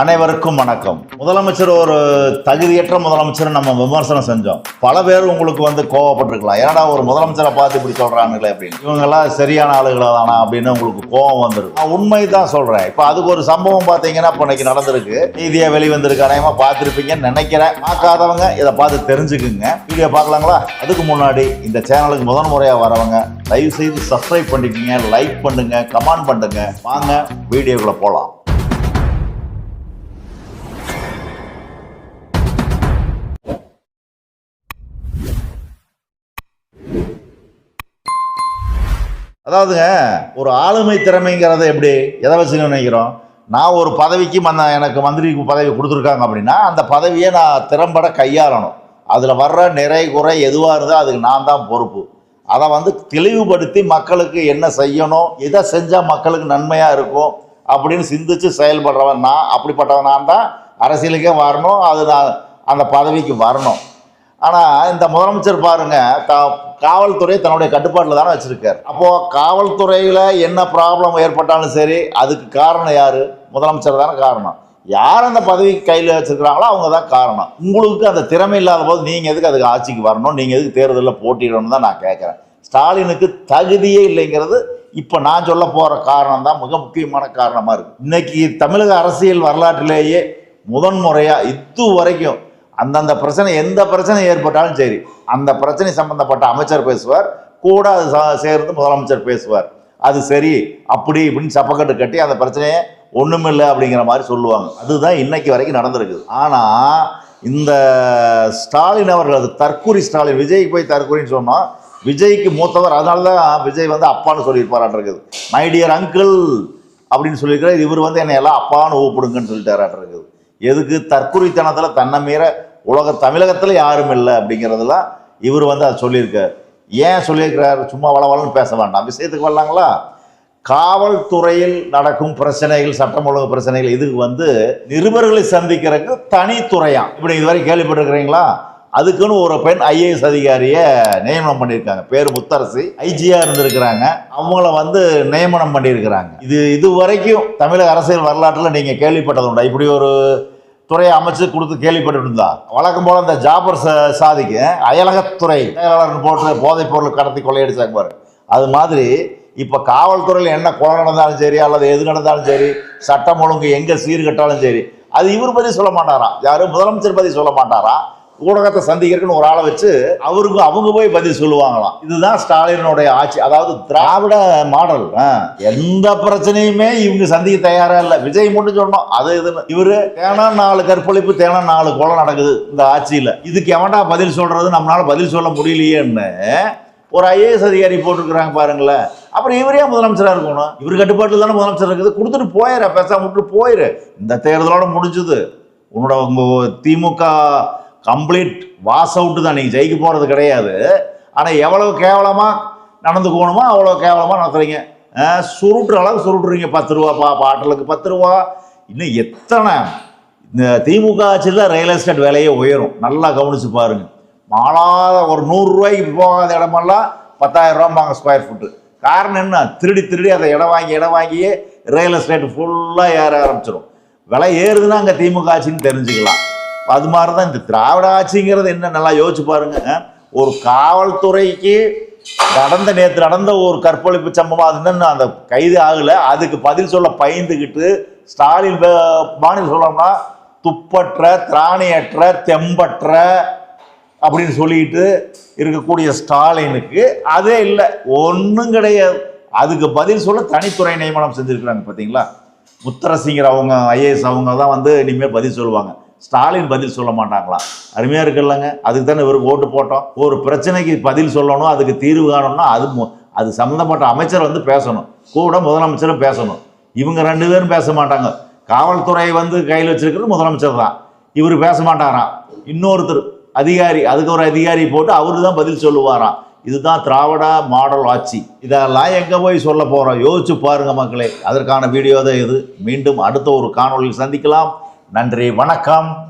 அனைவருக்கும் வணக்கம். முதலமைச்சர் ஒரு தகுதியற்ற முதலமைச்சர் நம்ம விமர்சனம் செஞ்சோம். பல பேர் உங்களுக்கு வந்து கோவப்பட்டிருக்கலாம். ஏன்னா ஒரு முதலமைச்சரை பார்த்து இப்படி சொல்றாங்களே அப்படின்னு. இவங்கெல்லாம் சரியான ஆளுகளா தானா அப்படின்னு உங்களுக்கு கோவம் வந்துருக்கு நான் உண்மை தான் சொல்றேன். இப்போ அதுக்கு ஒரு சம்பவம் பார்த்தீங்கன்னா இப்போ இன்னைக்கு நடந்திருக்கு. நீதியா வெளிவந்திருக்கு அநேகமாக பார்த்துருப்பீங்கன்னு நினைக்கிறேன். பார்க்காதவங்க இதை பார்த்து தெரிஞ்சுக்குங்க. வீடியோ பார்க்கலாங்களா? அதுக்கு முன்னாடி இந்த சேனலுக்கு முதன் முறையாக வரவங்க தயவு செய்து சப்ஸ்கிரைப் பண்ணிக்கங்க லைக் பண்ணுங்க கமெண்ட் பண்ணுங்க. வாங்க வீடியோக்குள்ள போகலாம் அதாவதுங்க ஒரு ஆளுமை திறமைங்கிறத எப்படி? எதை வச்சு நினைக்கிறோம் நான் ஒரு பதவிக்கு மந்த எனக்கு மந்திரி பதவி கொடுத்துருக்காங்க அப்படின்னா அந்த பதவியை நான் திறம்பட கையாளணும். அதில் வர்ற நிறை குறை எதுவாக இருந்தால் அதுக்கு நான் தான் பொறுப்பு. அதை வந்து தெளிவுபடுத்தி மக்களுக்கு என்ன செய்யணும் எதை செஞ்சால் மக்களுக்கு நன்மையாக இருக்கும் அப்படின்னு சிந்திச்சு செயல்படுறவன் நான் அப்படிப்பட்டவன் நான் தான் அரசியலுக்கே வரணும் அது நான் அந்த பதவிக்கு வரணும். ஆனால் இந்த முதலமைச்சர் பாருங்க கா காவல்துறை தன்னுடைய கட்டுப்பாட்டில் தானே வச்சிருக்காரு. அப்போது காவல்துறையில் என்ன ப்ராப்ளம் ஏற்பட்டாலும் சரி அதுக்கு காரணம் யார்? முதலமைச்சர் தானே காரணம். யார் அந்த பதவிக்கு கையில் வச்சிருக்கிறாங்களோ அவங்க தான் காரணம். உங்களுக்கு அந்த திறமை இல்லாத போது நீங்கள் எதுக்கு அதுக்கு ஆட்சிக்கு வரணும்? நீங்கள் எதுக்கு தேர்தலில் போட்டியிடணும் தான் நான் கேட்குறேன். ஸ்டாலினுக்கு தகுதியே இல்லைங்கிறது இப்போ நான் சொல்ல போகிற காரணம் தான் மிக முக்கியமான காரணமாக இருக்குது இன்னைக்கு தமிழக அரசியல் வரலாற்றிலேயே முதன்முறையாக இது வரைக்கும் அந்தந்த பிரச்சனை எந்த பிரச்சனை ஏற்பட்டாலும் சரி அந்த பிரச்சனை சம்பந்தப்பட்ட அமைச்சர் பேசுவார் கூட அது சேர்ந்து முதலமைச்சர் பேசுவார். அது சரி அப்படி இப்படின்னு சப்பக்கட்டு கட்டி அந்த பிரச்சனையை ஒன்றுமில்லை அப்படிங்கிற மாதிரி சொல்லுவாங்க. அதுதான் இன்னைக்கு வரைக்கும் நடந்திருக்குது. ஆனால் இந்த ஸ்டாலின் அவர்கள் அது தற்கூரி ஸ்டாலின் விஜய்க்கு போய் தற்கூரின்னு சொன்னால் விஜய்க்கு மூத்தவர் அதனால தான் விஜய் வந்து அப்பான்னு சொல்லியிருப்பாராட்டிருக்குது. மை டியர் அங்கிள் அப்படின்னு சொல்லியிருக்கிறார். இவர் வந்து என்னை எல்லாம் அப்பான்னு கூப்பிடுங்கன்னு சொல்லிட்டாராட்டிருக்குது. எதுக்கு? தற்குறித்தனத்தில் தன்னை மீற உலக தமிழகத்தில் யாரும் இல்லை அப்படிங்கிறதுலாம் இவர் வந்து அதை சொல்லியிருக்கார். ஏன் சொல்லியிருக்கிறார்? சும்மா வளவலன்னு பேச வேண்டாம். விஷயத்துக்கு வரலாங்களா? காவல்துறையில் நடக்கும் பிரச்சனைகள் சட்டம் ஒழுங்கு பிரச்சனைகள் இதுக்கு வந்து நிருபர்களை சந்திக்கிறதுக்கு தனித்துறையாம் இப்படி இதுவரை கேள்விப்பட்டிருக்கிறீங்களா? அதுக்குன்னு ஒரு பெண் ஐஏஎஸ் அதிகாரியை நியமனம் பண்ணியிருக்காங்க. பேர் முத்தரசி. ஐஜியாக இருந்திருக்கிறாங்க. அவங்கள வந்து நியமனம் பண்ணியிருக்கிறாங்க. இது இது வரைக்கும் தமிழக அரசியல் வரலாற்றில் நீங்கள் கேள்விப்பட்டது உண்டா இப்படி ஒரு துறையை அமைச்சு கொடுத்து கேள்விப்பட்டிருந்தா வழக்கம் போல இந்த ஜாபர் சா- சாதிக்கு அயலகத்துறை செயலாளர் போட்டு போதைப் பொருள் கடத்தி கொள்ளையடிச்சாங்க பாரு. அது மாதிரி இப்போ காவல்துறையில் என்ன கொலை நடந்தாலும் சரி அல்லது எது நடந்தாலும் சரி சட்டம் ஒழுங்கு எங்கே சீர்கட்டாலும் சரி அது இவர் பற்றி சொல்ல மாட்டாராம். யாரும் முதலமைச்சர் பற்றி சொல்ல மாட்டாராம். ஊடகத்தை சந்திக்கிறதுக்குன்னு ஒரு ஆளை வச்சு அவருக்கு அவங்க போய் பதில் சொல்லுவாங்களாம். இதுதான் ஸ்டாலினுடைய ஆட்சி. அதாவது திராவிட மாடல். ஆ. எந்த பிரச்சனையுமே இவங்க சந்திக்க தயாரா இல்லை. விஜய் மட்டும் சொன்னோம். அது இதுன்னு இவரு தேனா நாலு கற்பழிப்பு தேனா நாலு கொலை நடக்குது இந்த ஆட்சியில. இதுக்கு எவன்டா பதில் சொல்றது? நம்மளால பதில் சொல்ல முடியலையேன்னு ஒரு ஐஏஎஸ் அதிகாரி போட்டிருக்கிறாங்க பாருங்களேன். அப்புறம் இவரே முதலமைச்சராக இருக்கணும். இவர் கட்டுப்பாட்டில் தானே முதலமைச்சர் இருக்குது. கொடுத்துட்டு போயிரு பேசாம விட்டுட்டு போயிரு. இந்த தேர்தலோட முடிஞ்சுது. உன்னோட திமுக கம்ப்ளீட் வாஸ் அவுட்டு தான். நீங்கள் ஜெயிக்க போகிறது கிடையாது. ஆனால் எவ்வளோ கேவலமாக நடந்து போகணுமோ அவ்வளோ கேவலமாக நடத்துறீங்க. சுருட்டுற அளவுக்கு சுருட்டுறீங்க. பத்து ரூபாப்பா பாட்டலுக்கு பத்து ரூபா. இன்னும் எத்தனை? இந்த திமுக ஆட்சியில் ரியல் எஸ்டேட் விலையே உயரும். நல்லா கவனிச்சு பாருங்கள் மாலாத ஒரு நூறுரூவாய்க்கு போகாத இடமெல்லாம் பத்தாயிரம் ரூபாம்பாங்க ஸ்கொயர் ஃபுட்டு காரணம் என்ன? திருடி திருடி அதை இடம் வாங்கி இடம் வாங்கியே ரியல் எஸ்டேட் ஃபுல்லாக ஏற ஆரம்பிச்சிடும் விலை ஏறுதுன்னா அங்கே திமுக ஆட்சின்னு தெரிஞ்சுக்கலாம். அது மாதிரி தான் இந்த திராவிட ஆட்சிங்கிறது என்ன நல்லா யோசிச்சு பாருங்க. ஒரு காவல்துறைக்கு நடந்த நேற்று நடந்த ஒரு கற்பழிப்பு சம்பவம் அது இன்னும் அந்த கைது ஆகலை. அதுக்கு பதில் சொல்ல பயந்துக்கிட்டு ஸ்டாலின் மாநில சொல்லணும்னா துப்பற்ற திராணியற்ற தெம்பற்ற அப்படின்னு சொல்லிட்டு இருக்கக்கூடிய ஸ்டாலினுக்கு அதே இல்லை ஒன்றும் கிடையாது. அதுக்கு பதில் சொல்ல தனித்துறை நியமனம் செஞ்சுருக்கிறாங்க பார்த்தீங்களா? முத்தரசிங்கிற அவங்க ஐஏஎஸ் அவங்க தான் வந்து இனிமேல் பதில் சொல்லுவாங்க. ஸ்டாலின் பதில் சொல்ல மாட்டாங்களாம். அருமையாக இருக்குல்லங்க. அதுக்கு தானே இவருக்கு ஓட்டு போட்டோம். ஒரு பிரச்சனைக்கு பதில் சொல்லணும் அதுக்கு தீர்வு காணணும்னா அது மு- அது சம்மந்தப்பட்ட அமைச்சர் வந்து பேசணும். கூட முதலமைச்சரும் பேசணும். இவங்க ரெண்டு பேரும் பேச மாட்டாங்க. காவல்துறை வந்து கையில் வச்சிருக்கிறது முதலமைச்சர் தான். இவர் பேச மாட்டாராம். இன்னொருத்தர் அதிகாரி அதுக்கு ஒரு அதிகாரி போட்டு அவரு தான் பதில் சொல்லுவாராம். இதுதான் திராவிட மாடல் ஆட்சி. இதெல்லாம் எங்கே போய் சொல்ல போகிறோம் யோசிச்சு பாருங்கள் மக்களே. அதற்கான வீடியோ தான் இது. மீண்டும் அடுத்த ஒரு காணொளியில் சந்திக்கலாம். நன்றி வணக்கம்.